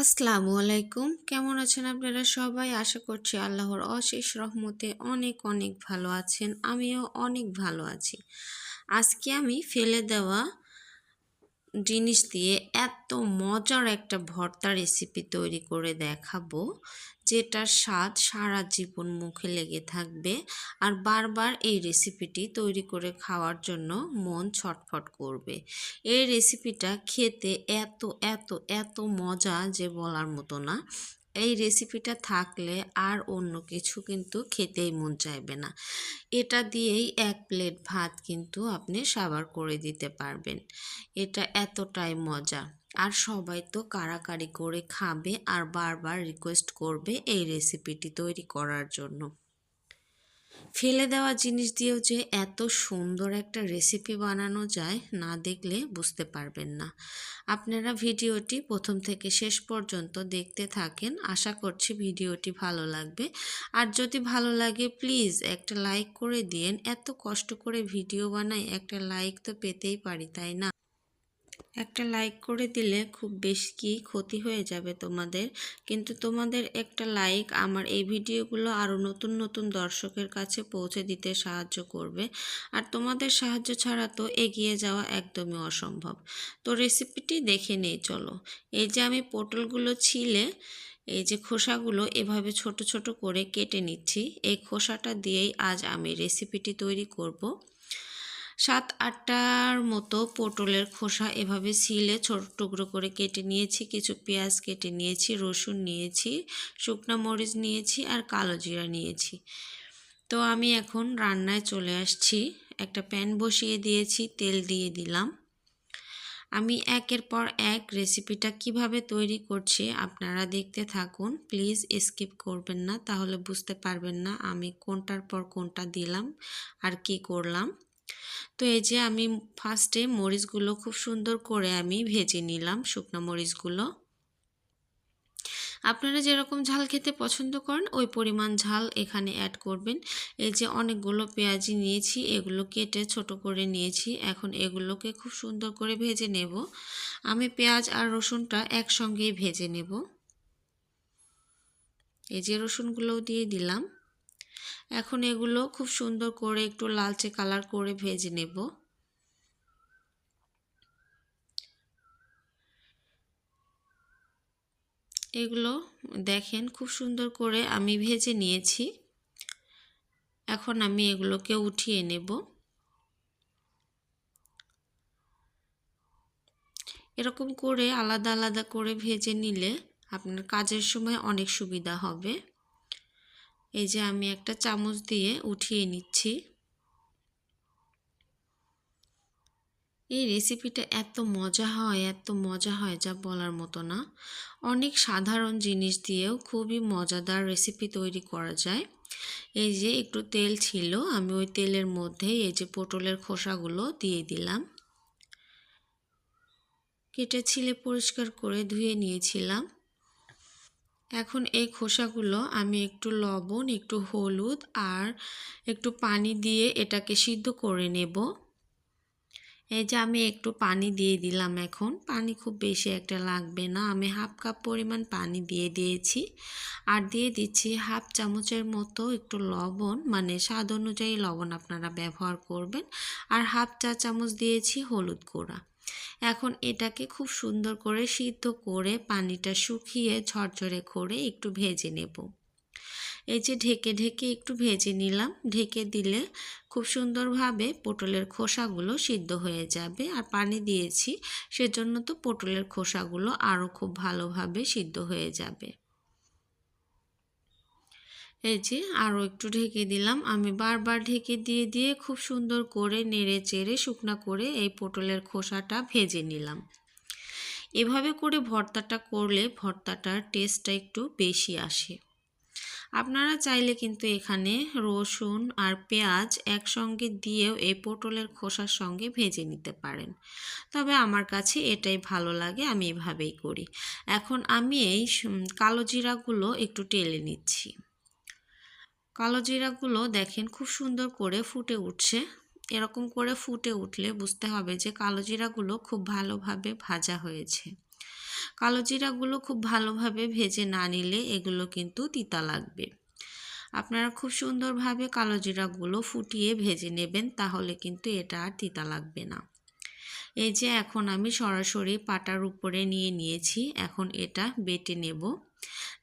আসসালামু আলাইকুম। কেমন আছেন আপনারা সবাই? আশা করছি আল্লাহর অশেষ রহমতে অনেক অনেক ভালো আছেন। আমিও অনেক ভালো আছি। আজকে আমি ফেলে দেওয়া জিনিস দিয়ে এত মজার একটা ভর্তা রেসিপি তৈরি করে দেখাবো, যেটার স্বাদ সারা জীবন মুখে লেগে থাকবে আর বারবার এই রেসিপিটি তৈরি করে খাওয়ার জন্য মন ছটফট করবে। এই রেসিপিটা খেতে এত এত এত মজা যে বলার মতো না। এই রেসিপিটা থাকলে আর অন্য কিছু কিন্তু খেতেই মন চাইবে না। এটা দিয়েই এক প্লেট ভাত কিন্তু আপনি সাবার করে দিতে পারবেন। এটা এতটাই মজা। আর সবাই তো কারাকারি করে খাবে আর বারবার রিকোয়েস্ট করবে এই রেসিপিটি তৈরি করার জন্য। ফেলে দেওয়া জিনিস দিয়েও যে এত সুন্দর একটা রেসিপি বানানো যায় না দেখলে বুঝতে পারবেন না। আপনারা ভিডিওটি প্রথম থেকে শেষ পর্যন্ত দেখতে থাকেন, আশা করছি ভিডিওটি ভালো লাগবে। আর যদি ভালো লাগে প্লিজ একটা লাইক করে দিন এত কষ্ট করে ভিডিও বানাই, একটা লাইক তো পেতেই পারি, তাই না? একটা লাইক করে দিলে খুব বেশি কি ক্ষতি হয়ে যাবে তোমাদের। কিন্তু তোমাদের একটা লাইক আমার এই ভিডিওগুলো আরও নতুন নতুন দর্শকের কাছে পৌঁছে দিতে সাহায্য করবে। আর তোমাদের সাহায্য ছাড়া তো এগিয়ে যাওয়া একদমই অসম্ভব। তো রেসিপিটি দেখে নেই, চলো। এই যে আমি পটলগুলো ছিলে, এই যে খোসাগুলো এভাবে ছোট ছোট করে কেটে নিচ্ছি। এই খোসাটা দিয়েই আজ আমি রেসিপিটি তৈরি করব। সাত আটটার মতো পটলের খোসা এভাবে সিলে ছোট টুকরো করে কেটে নিয়েছি, কিছু পেঁয়াজ কেটে নিয়েছি, রসুন নিয়েছি, শুকনো মরিচ নিয়েছি আর কালো জিরা নিয়েছি। তো আমি এখন রান্নায় চলে আসছি। একটা প্যান বসিয়ে দিয়েছি, তেল দিয়ে দিলাম। আমি একের পর এক রেসিপিটা কীভাবে তৈরি করছি আপনারা দেখতে থাকুন। প্লিজ স্কিপ করবেন না, তাহলে বুঝতে পারবেন না আমি কোনটার পর কোনটা দিলাম আর কি করলাম। তো এই যে আমি ফার্স্টে মরিচগুলো খুব সুন্দর করে আমি ভেজে নিলাম শুকনো মরিচগুলো। আপনারা যেরকম ঝাল খেতে পছন্দ করেন, ওই পরিমাণ ঝাল এখানে অ্যাড করবেন। এই যে অনেকগুলো পেঁয়াজি নিয়েছি, এগুলো কেটে ছোট করে নিয়েছি, এখন এগুলোকে খুব সুন্দর করে ভেজে নেব। আমি পেঁয়াজ আর রসুনটা একসঙ্গেই ভেজে নেব। এই যে রসুনগুলোও দিয়ে দিলাম। এখন এগুলো খুব সুন্দর করে একটু লালচে কালার করে ভেজে নেব। এগুলো দেখেন খুব সুন্দর করে আমি ভেজে নিয়েছি। এখন আমি এগুলোকে উঠিয়ে নেব। এরকম করে আলাদা আলাদা করে ভেজে নিলে আপনার কাজের সময় অনেক সুবিধা হবে। এই যে আমি একটা চামচ দিয়ে উঠিয়ে নিচ্ছি। এই রেসিপিটা এত মজা হয়, এত মজা হয় যা বলার মতো না। অনেক সাধারণ জিনিস দিয়েও খুবই মজাদার রেসিপি তৈরি করা যায়। এই যে একটু তেল ছিল, আমি ওই তেলের মধ্যে এই যে পটলের খোসাগুলো দিয়ে দিলাম। কেটে ছিলে পরিষ্কার করে ধুয়ে নিয়েছিলাম। এখন এই খোসাগুলো আমি একটু লবণ, একটু হলুদ আর একটু পানি দিয়ে এটাকে সিদ্ধ করে নেব। এই যে আমি একটু পানি দিয়ে দিলাম এখন। পানি খুব বেশি একটা লাগবে না। আমি হাফ কাপ পরিমাণ পানি দিয়ে দিয়েছি আর দিয়ে দিচ্ছি হাফ চামচের মতো একটু লবণ মানে স্বাদ অনুযায়ী লবণ আপনারা ব্যবহার করবেন। আর হাফ চা চামচ দিয়েছি হলুদ গুঁড়া। এখন এটাকে খুব সুন্দর করে সিদ্ধ করে পানিটা শুকিয়ে ঝরঝরে করে একটু ভেজে নেব। এই যে ঢেকে ঢেকে একটু ভেজে নিলাম। ঢেকে দিলে খুব সুন্দরভাবে পটলের খোসাগুলো সিদ্ধ হয়ে যাবে। আর পানি দিয়েছি, সেজন্য তো পটলের খোসাগুলো আরও খুব ভালোভাবে সিদ্ধ হয়ে যাবে। এই যে আরও একটু ঢেকে দিলাম। আমি বারবার ঢেকে দিয়ে দিয়ে খুব সুন্দর করে নেড়ে চেড়ে শুকনা করে এই পটলের খোসাটা ভেজে নিলাম। এভাবে করে ভর্তাটা করলে ভর্তাটার টেস্টটা একটু বেশি আসে। আপনারা চাইলে কিন্তু এখানে রসুন আর পেঁয়াজ একসঙ্গে দিয়েও এই পটলের খোসার সঙ্গে ভেজে নিতে পারেন। তবে আমার কাছে এটাই ভালো লাগে, আমি এভাবেই করি। এখন আমি এই কালো জিরাগুলো একটু টেলে নিচ্ছি। কালো জিরাগুলো দেখেন খুব সুন্দর করে ফুটে উঠছে। এরকম করে ফুটে উঠলে বুঝতে হবে যে কালো জিরাগুলো খুব ভালোভাবে ভাজা হয়েছে। কালো জিরাগুলো খুব ভালোভাবে ভেজে না নিলে এগুলো কিন্তু তিতা লাগবে। আপনারা খুব সুন্দরভাবে কালো জিরাগুলো ফুটিয়ে ভেজে নেবেন, তাহলে কিন্তু এটা আর তিতা লাগবে না। এই যে এখন আমি সরাসরি পাটার উপরে নিয়ে নিয়েছি, এখন এটা বেটে নেব।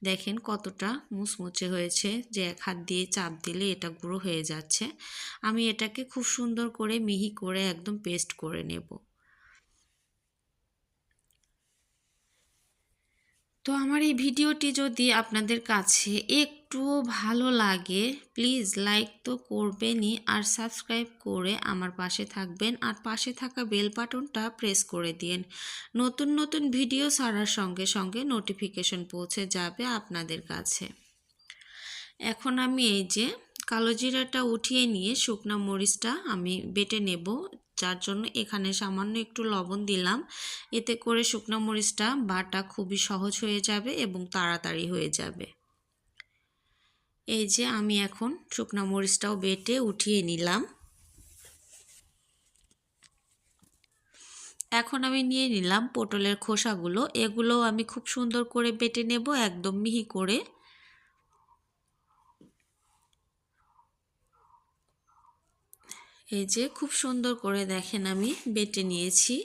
দেখেন কতটা মুচমুচে হয়েছে যে এক হাত দিয়ে চাপ দিলে এটা গুঁড়ো হয়ে যাচ্ছে। আমি এটাকে খুব সুন্দর করে মিহি করে একদম পেস্ট করে নেব। তো আমার এই ভিডিওটি যদি আপনাদের কাছে একটুও ভালো লাগে প্লিজ লাইক তো করবেনই আর সাবস্ক্রাইব করে আমার পাশে থাকবেন আর পাশে থাকা বেল বাটনটা প্রেস করে দিন। নতুন নতুন ভিডিও ছাড়ার সঙ্গে সঙ্গে নোটিফিকেশন পৌঁছে যাবে আপনাদের কাছে। এখন আমি এই যে কালো জিরাটা উঠিয়ে নিয়ে শুকনা মরিচটা আমি বেটে নেব। যার জন্য এখানে সামান্য একটু লবণ দিলাম। এতে করে শুকনো মরিচটা বাটা খুবই সহজ হয়ে যাবে এবং তাড়াতাড়ি হয়ে যাবে। এই যে আমি এখন শুকনো মরিচটাও বেটে উঠিয়ে নিলাম। এখন আমি নিয়ে নিলাম পটলের খোসাগুলো। এগুলো আমি খুব সুন্দর করে বেটে নেব, একদম মিহি করে। এই যে খুব সুন্দর করে দেখেন আমি বেটে নিয়েছি।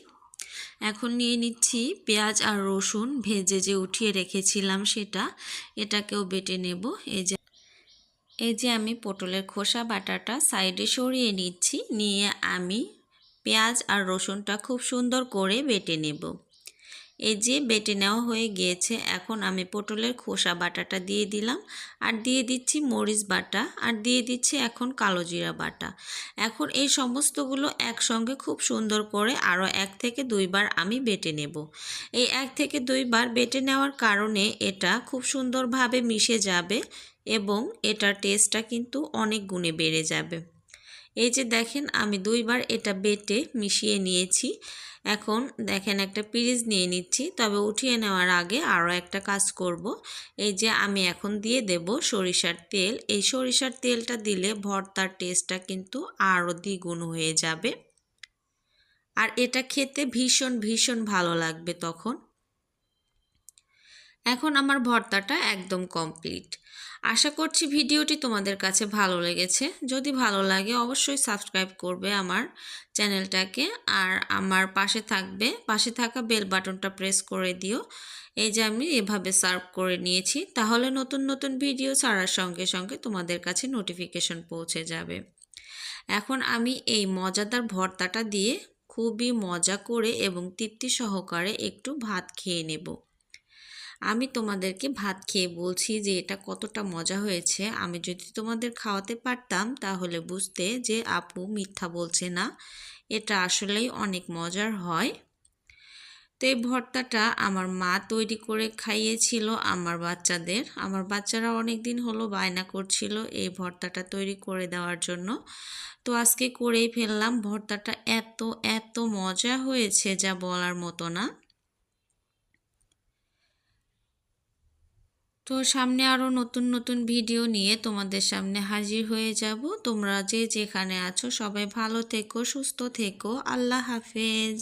এখন নিয়ে নিচ্ছি পেঁয়াজ আর রসুন ভেজে যে উঠিয়ে রেখেছিলাম সেটা, এটাকেও বেটে নেব। এই যে এই যে আমি পটলের খোসা বাটাটা সাইডে সরিয়ে নিচ্ছি, নিয়ে আমি পেঁয়াজ আর রসুনটা খুব সুন্দর করে বেটে নেব। এই যে বেটে নেওয়া হয়ে গিয়েছে, এখন আমি পটলের খোসা বাটাটা দিয়ে দিলাম। আর দিয়ে দিচ্ছি মরিচ বাটা, আর দিয়ে দিচ্ছি এখন কালো জিরা বাটা। এখন এই সমস্তগুলো একসঙ্গে খুব সুন্দর করে আরও এক থেকে দুইবার আমি বেটে নেব। এই এক থেকে দুইবার বেটে নেওয়ার কারণে এটা খুব সুন্দরভাবে মিশে যাবে এবং এটার টেস্টটা কিন্তু অনেক গুণে বেড়ে যাবে। এই যে দেখেন, আমি দুইবার এটা বেটে মিশিয়ে নিয়েছি। এখন দেখেন একটা পিরিজ নিয়ে নিচ্ছি, তবে উঠিয়ে নেওয়ার আগে আরও একটা কাজ করব। এই যে আমি এখন দিয়ে দেব সরিষার তেল। এই সরিষার তেলটা দিলে ভর্তার টেস্টটা কিন্তু আরও দ্বিগুণ হয়ে যাবে। আর এটা খেতে ভীষণ ভীষণ ভালো লাগবে তখন। এখন আমার ভর্তাটা একদম কমপ্লিট। আশা করছি ভিডিওটি তোমাদের কাছে ভালো লেগেছে। যদি ভালো লাগে অবশ্যই সাবস্ক্রাইব করবে আমার চ্যানেলটাকে। আর আমার পাশে থাকবে, পাশে থাকা বেল বাটনটা প্রেস করে দিও। এই যে আমি এভাবে সার্ভ করে নিয়েছি। তাহলে নতুন নতুন ভিডিও ছাড়ার সঙ্গে সঙ্গে তোমাদের কাছে নোটিফিকেশন পৌঁছে যাবে। এখন আমি এই মজাদার ভর্তাটা দিয়ে খুবই মজা করে এবং তৃপ্তি সহকারে একটু ভাত খেয়ে নেব। আমি তোমাদেরকে ভাত খেয়ে বলছি যে এটা কতটা মজা হয়েছে। আমি যদি তোমাদের খাওয়াতে পারতাম তাহলে বুঝতে যে আপু মিথ্যা বলছে না। এটা আসলেই অনেক মজার হয়। তো এই ভর্তাটা আমার মা তৈরি করে খাইয়েছিল আমার বাচ্চাদের। আমার বাচ্চারা অনেক দিন হলো বায়না করছিল এই ভর্তাটা তৈরি করে দেওয়ার জন্য। তো আজকে করেই ফেললাম। ভর্তাটা এত এত মজা হয়েছে যা বলার মতো না। তো সামনে আরও নতুন নতুন ভিডিও নিয়ে তোমাদের সামনে হাজির হয়ে যাব। তোমরা যে যেখানে আছো সবাই ভালো থেকো, সুস্থ থেকো। আল্লাহ হাফেজ।